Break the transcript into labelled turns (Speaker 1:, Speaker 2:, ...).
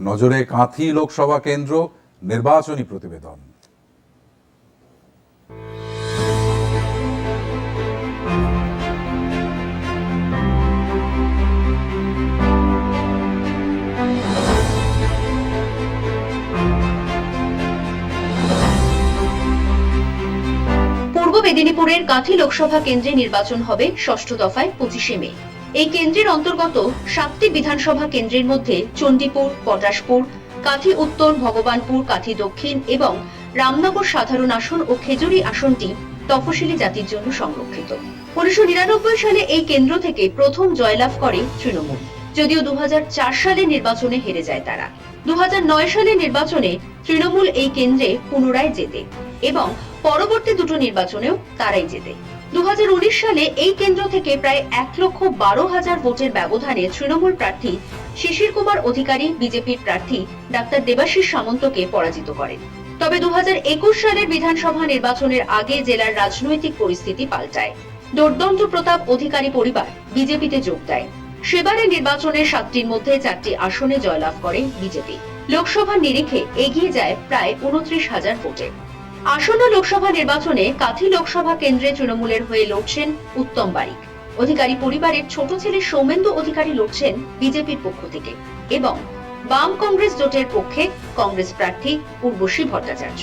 Speaker 1: নজরে কাঁথি লোকসভা কেন্দ্র, নির্বাচনী প্রতিবেদন।
Speaker 2: পূর্ব মেদিনীপুরের কাঁথি লোকসভা কেন্দ্রে নির্বাচন হবে ষষ্ঠ দফায় পঁচিশে মে। এই কেন্দ্রের অন্তর্গত সাতটি বিধানসভা কেন্দ্রের মধ্যে চণ্ডীপুর, পটাশপুর, কাঁথি উত্তর, ভগবানপুর, কাঁথি দক্ষিণ এবং রামনগর সাধারণ আসন ও খেজুরি আসনটি তফসিলি জাতির জন্য সংরক্ষিত। উনিশশো নিরানব্বই সালে এই কেন্দ্র থেকে প্রথম জয়লাভ করে তৃণমূল। যদিও দু হাজার চার সালে নির্বাচনে হেরে যায় তারা। দু হাজার নয় সালে নির্বাচনে তৃণমূল এই কেন্দ্রে পুনরায় জেতে এবং পরবর্তী দুটো নির্বাচনেও তারাই জেতে। দু হাজার উনিশ সালে এই কেন্দ্র থেকে প্রায় এক লক্ষ বারো হাজার ভোটের ব্যবধানে তৃণমূল প্রার্থী শিশির কুমার অধিকারী, বিজেপির প্রার্থী ডাক্তার দেবাশিস সামন্তকে পরাজিত করেন। তবে দু হাজার একুশ সালের বিধানসভা নির্বাচনের আগে জেলার রাজনৈতিক পরিস্থিতি পাল্টায়। দুর্দন্ত প্রতাপ অধিকারী পরিবার বিজেপিতে যোগ দেয়। সেবারের নির্বাচনের সাতটির মধ্যে চারটি আসনে জয়লাভ করে বিজেপি। লোকসভা নিরিখে এগিয়ে যায় প্রায় উনত্রিশ হাজার ভোটে। আসন্ন লোকসভা নির্বাচনে কাথি লোকসভা কেন্দ্রে তৃণমূলের হয়ে লড়ছেন উত্তম বারিক। অধিকারী পরিবারের ছোট ছেলে সৌমেন্দু অধিকারী লড়ছেন বিজেপির পক্ষ থেকে এবং বাম কংগ্রেস জোটের পক্ষে কংগ্রেস প্রার্থী উর্বশী ভট্টাচার্য।